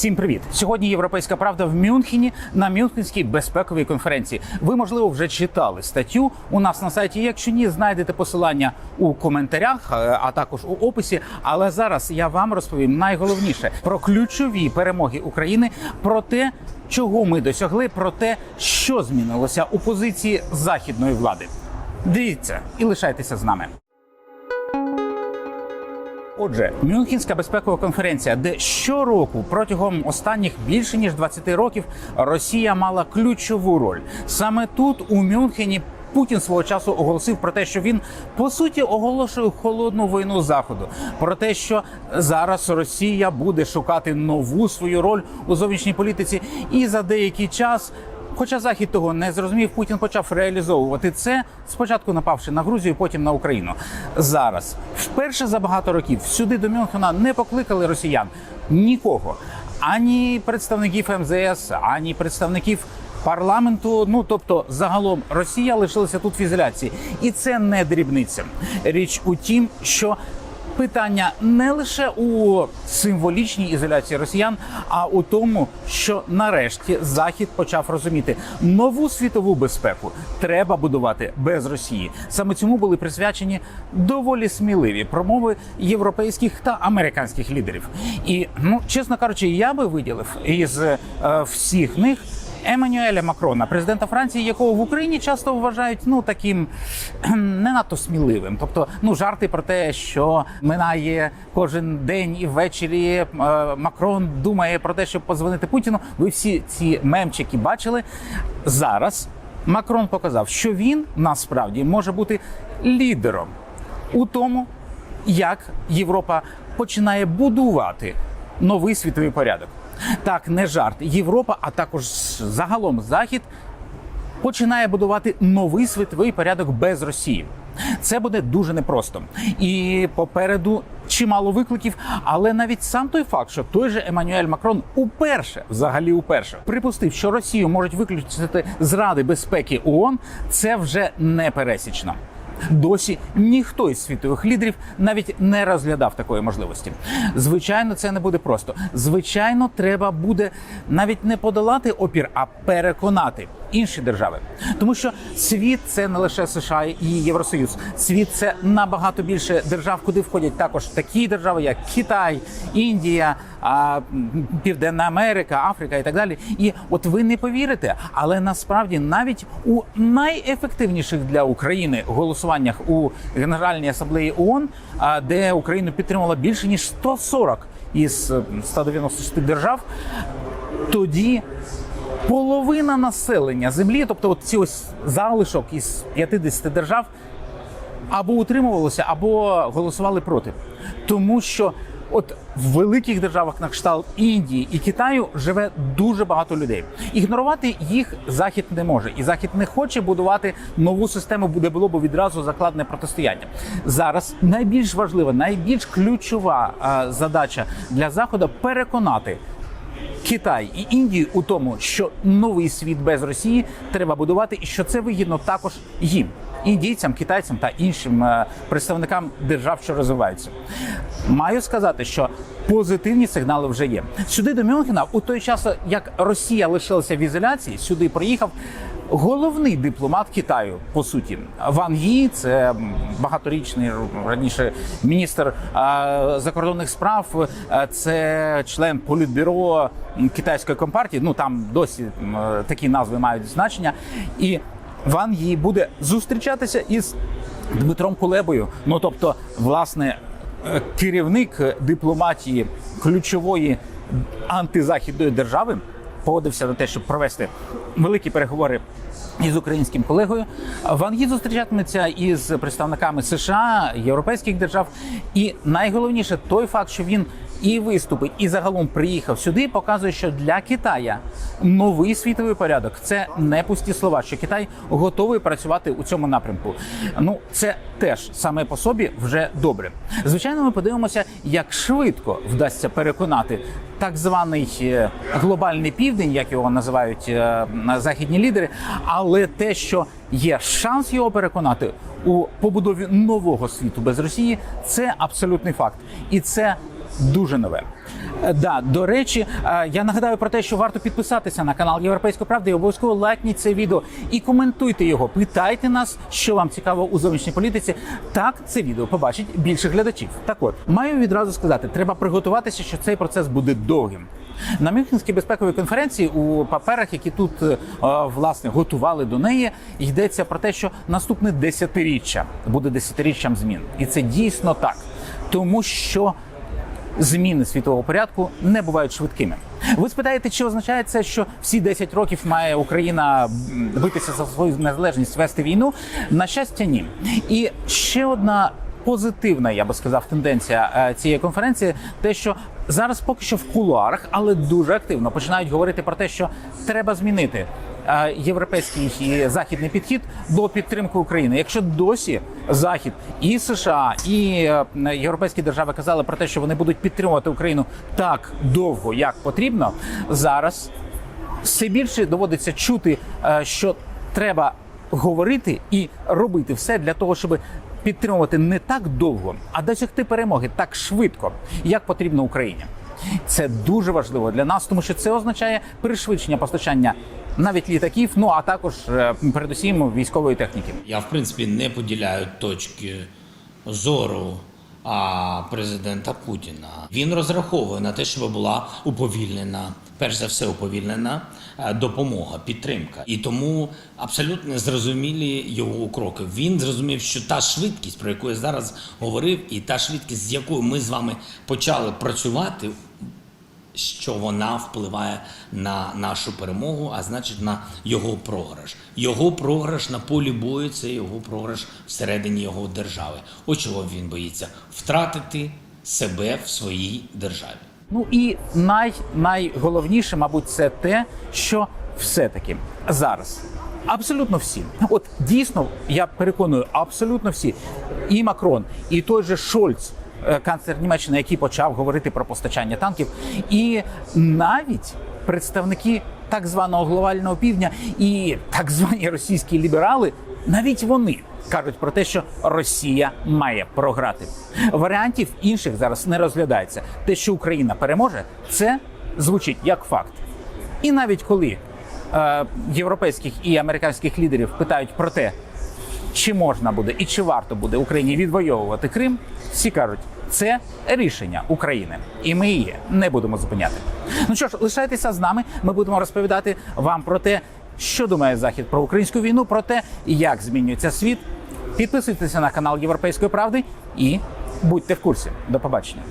Всім привіт! Сьогодні європейська правда в Мюнхені на Мюнхенській безпековій конференції. Ви можливо вже читали статтю у нас на сайті. Якщо ні, знайдете посилання у коментарях, е, а також у описі. Але зараз я вам розповім найголовніше про ключові перемоги України, про те, чого ми досягли, про те, що змінилося у позиції західної влади. Дивіться і лишайтеся з нами. Отже, Мюнхенська безпекова конференція, де щороку протягом останніх більше ніж 20 років Росія мала ключову роль. Саме тут, у Мюнхені, Путін свого часу оголосив про те, що він по суті оголошує холодну війну заходу, про те, що зараз Росія буде шукати нову свою роль у зовнішній політиці, і за деякий час. Хоча захід того не зрозумів, Путін почав реалізовувати це, спочатку напавши на Грузію, потім на Україну. Зараз вперше за багато років сюди до Мюнхена не покликали росіян нікого, ані представників МЗС, ані представників. Парламенту, ну тобто, загалом Росія лишилася тут в ізоляції, і це не дрібниця. Річ у тім, що питання не лише у символічній ізоляції росіян, а у тому, що нарешті Захід почав розуміти нову світову безпеку треба будувати без Росії. Саме цьому були присвячені доволі сміливі промови європейських та американських лідерів. І ну, чесно кажучи, я би виділив із е, всіх них. Еммануеля Макрона, президента Франції, якого в Україні часто вважають ну таким не надто сміливим. Тобто, ну жарти про те, що минає кожен день і ввечері е, Макрон думає про те, щоб позвонити Путіну. Ви всі ці мемчики бачили зараз. Макрон показав, що він насправді може бути лідером у тому, як Європа починає будувати новий світовий порядок. Так, не жарт. Європа, а також загалом Захід починає будувати новий світовий порядок без Росії. Це буде дуже непросто. І попереду чимало викликів. Але навіть сам той факт, що той же Еммануель Макрон уперше, взагалі уперше, припустив, що Росію можуть виключити з Ради безпеки ООН, це вже не пересічно. Досі ніхто із світових лідерів навіть не розглядав такої можливості. Звичайно, це не буде просто. Звичайно, треба буде навіть не подолати опір, а переконати інші держави, тому що світ це не лише США і Євросоюз. Світ це набагато більше держав, куди входять також такі держави, як Китай, Індія. Південна Америка, Африка і так далі. І от ви не повірите, але насправді навіть у найефективніших для України голосуваннях у Генеральній асамблеї ООН, де Україну підтримало більше ніж 140 із е, 196 держав, тоді половина населення землі, тобто от ці ось залишок із 50 держав, або утримувалося, або голосували проти, тому що. От в великих державах на кшталт Індії і Китаю живе дуже багато людей. Ігнорувати їх захід не може, і захід не хоче будувати нову систему, де було б відразу закладне протистояння. Зараз найбільш важлива, найбільш ключова задача для заходу переконати Китай і Індію у тому, що новий світ без Росії треба будувати, і що це вигідно також їм, індійцям, китайцям та іншим е, представникам держав, що розвиваються. Маю сказати, що позитивні сигнали вже є. Сюди до Мюнхена, у той час, як Росія лишилася в ізоляції, сюди приїхав. Головний дипломат Китаю, по суті, Ван Ї, це багаторічний раніше міністр а, закордонних справ, а, це член політбюро китайської компартії. Ну там досі такі назви мають значення. І Ван Ї буде зустрічатися із Дмитром Кулебою. Ну тобто, власне, е, керівник дипломатії ключової антизахідної держави погодився на те, щоб провести великі переговори із українським колегою. Ван Гі зустрічатиметься із представниками США, європейських держав. І найголовніше той факт, що він і виступить, і загалом приїхав сюди, показує, що для Китая новий світовий порядок це не пусті слова. Що Китай готовий працювати у цьому напрямку. Ну це теж саме по собі вже добре. Звичайно, ми подивимося, як швидко вдасться переконати так званий е, глобальний південь, як його називають е, західні лідери. Але те, що є шанс його переконати у побудові нового світу без Росії, це абсолютний факт, і це дуже нове. Е, Да, до речі, е, я нагадаю про те, що варто підписатися на канал Європейської правди і обов'язково лайкніть це відео і коментуйте його. Питайте нас, що вам цікаво у зовнішній політиці. Так це відео побачить більше глядачів. Так от маю відразу сказати, треба приготуватися, що цей процес буде довгим. На Мюнхенській безпековій конференції у паперах, які тут е, власне готували до неї, йдеться про те, що наступне десятиріччя буде десятиріччям змін, і це дійсно так, тому що зміни світового порядку не бувають швидкими. Ви спитаєте, чи означає це, що всі 10 років має Україна битися за свою незалежність, вести війну? На щастя, ні. І ще одна позитивна, я би сказав, тенденція е, цієї конференції, те, що зараз поки що в кулуарах, але дуже активно починають говорити про те, що треба змінити європейський і західний підхід до підтримки України. Якщо досі Захід і США і е, європейські держави казали про те, що вони будуть підтримувати Україну так довго, як потрібно, зараз все більше доводиться чути, е, що треба говорити і робити все для того, щоб підтримувати не так довго, а досягти перемоги так швидко, як потрібно Україні. Це дуже важливо для нас, тому що це означає пришвидшення постачання навіть літаків, ну а також е, передусім військової техніки. Я в принципі не поділяю точки зору а, президента Путіна. Він розраховує на те, щоб була уповільнена, перш за все, уповільнена е, допомога, підтримка. І тому абсолютно зрозумілі його кроки. Він зрозумів, що та швидкість, про яку я зараз говорив, і та швидкість, з якою ми з вами почали працювати що вона впливає на нашу перемогу, а значить на його програш. Його програш на полі бою це його програш всередині його держави. От чого він боїться втратити себе в своїй державі. Ну і най, найголовніше, мабуть, це те, що все-таки зараз. Абсолютно всі, от дійсно, я переконую, абсолютно всі, і Макрон, і той же Шольц, канцлер Німеччини, який почав говорити про постачання танків, і навіть представники так званого глобального півдня і так звані російські ліберали, навіть вони кажуть про те, що Росія має програти. Варіантів інших зараз не розглядається. Те, що Україна переможе, це звучить як факт. І навіть коли е, європейських і американських лідерів питають про те, чи можна буде і чи варто буде Україні відвоювати Крим, всі кажуть, це рішення України, і ми її не будемо зупиняти. Ну що ж, лишайтеся з нами. Ми будемо розповідати вам про те, що думає Захід про українську війну, про те, як змінюється світ. Підписуйтеся на канал Європейської правди і будьте в курсі. До побачення.